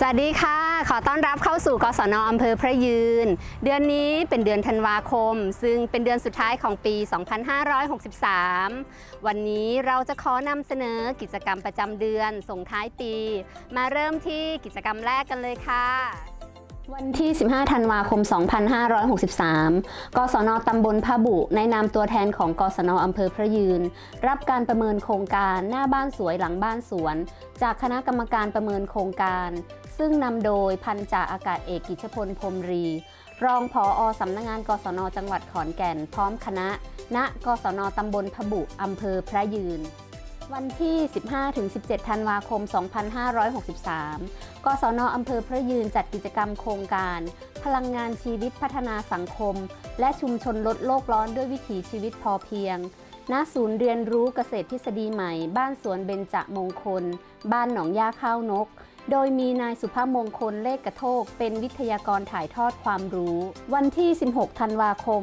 สวัสดีค่ะ ขอต้อนรับเข้าสู่กศนอำเภอพระยืน เดือนนี้เป็นเดือนธันวาคม ซึ่งเป็นเดือนสุดท้ายของปี 2563 วันนี้เราจะขอนำเสนอกิจกรรมประจำเดือนส่งท้ายปี มาเริ่มที่กิจกรรมแรกกันเลยค่ะ วันที่ 15 ธันวาคม 2563 กศนตำบลพะบุ ในนามตัวแทนของกศนอำเภอพระยืน รับการประเมินโครงการหน้าบ้านสวยหลังบ้านสวน จากคณะกรรมการประเมินโครงการ ซึ่งนำโดยพันจ่าอากาศเอกกิจพลพรมรี รองผออสำนักงานกศนจังหวัดขอนแก่น พร้อมคณะ ณ กศนตำบลพะบุอำเภอพระยืนวันที่ 15-17 ธันวาคม 2563 กศนอำเภอพระยืนจัดกิจกรรมโครงการ พลังงานชีวิตพัฒนาสังคม และชุมชนลดโลกร้อนด้วยวิถีชีวิตพอเพียง ณ ศูนย์เรียนรู้เกษตรทฤษฎีใหม่ บ้านสวนเบญจมงคล บ้านหนองย่าข้าวนก โดยมีนายสุภาพมงคลเลขกระโทก เป็นวิทยากรถ่ายทอดความรู้ วันที่ 16 ธันวาคม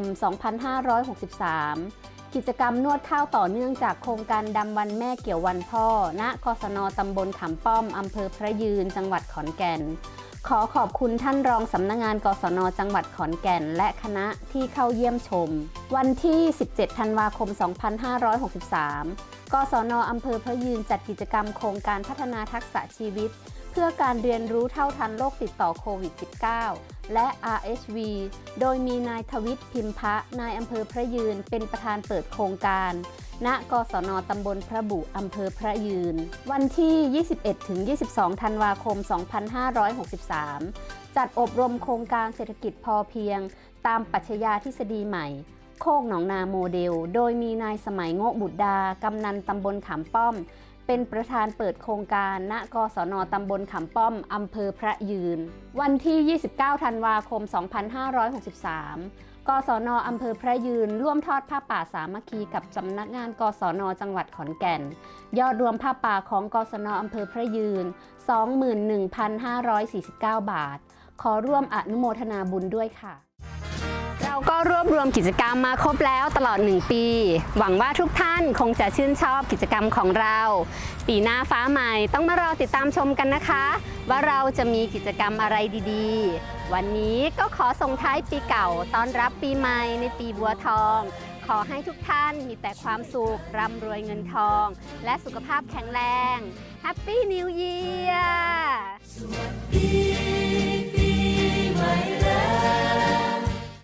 2563 กิจกรรมนวดข้าวต่อเนื่องจากโครงการดำวันแม่เกี่ยววันพ่อ ณ กศนตำบลขำป้อม อำเภอพระยืน จังหวัดขอนแก่น ขอขอบคุณท่านรองสำนักงงานกศนจังหวัดขอนแก่น และคณะที่เข้าเยี่ยมชม วันที่ 17 ธันวาคม 2563 กศนอำเภอพระยืนจัดกิจกรรมโครงการพัฒนาทักษะชีวิต เพื่อการเรียนรู้เท่าทันโรคติดต่อโควิด -19 และ RHV โดยมีนายทวิทย์พิมพะ นายอำเภอพระยืนเป็นประธานเปิดโครงการ ณกศนตำบลพระบุอำเภอพระยืน วันที่ 21-22 ธันวาคม 2563 จัดอบรมโครงการเศรษฐกิจพอเพียง ตามปัชญาทฤษฎีใหม่ โคกหนองนาโมเดล โดยมีนายสมัยโงบุตรดา กำนันตำบลขามป้อม เป็นประธานเปิดโครงการณกศนตำบลขามป้อมอำเภอพระยืน วันที่ 29 ธันวาคม 2563 กศนอำเภอพระยืน ร่วมทอดผ้าป่าสามัคคีกับสำนักงานกศนจังหวัดขอนแก่น ยอดรวมผ้าป่าของกศนอำเภอพระยืน 21,549 บาท ขอร่วมอนุโมทนาบุญด้วยค่ะ ก็รวบรวมกิจกรรมมาครบแล้วตลอด 1 ปี หวังว่าทุกท่านคงจะชื่นชอบกิจกรรมของเรา ปีหน้าฟ้าใหม่ต้องมารอติดตามชมกันนะคะ ว่าเราจะมีกิจกรรมอะไรดีๆ วันนี้ก็ขอส่งท้ายปีเก่าต้อนรับปีใหม่ในปีบัวทอง ขอให้ทุกท่านมีแต่ความสุขร่ำรวยเงินทอง และสุขภาพแข็งแรง Happy New Year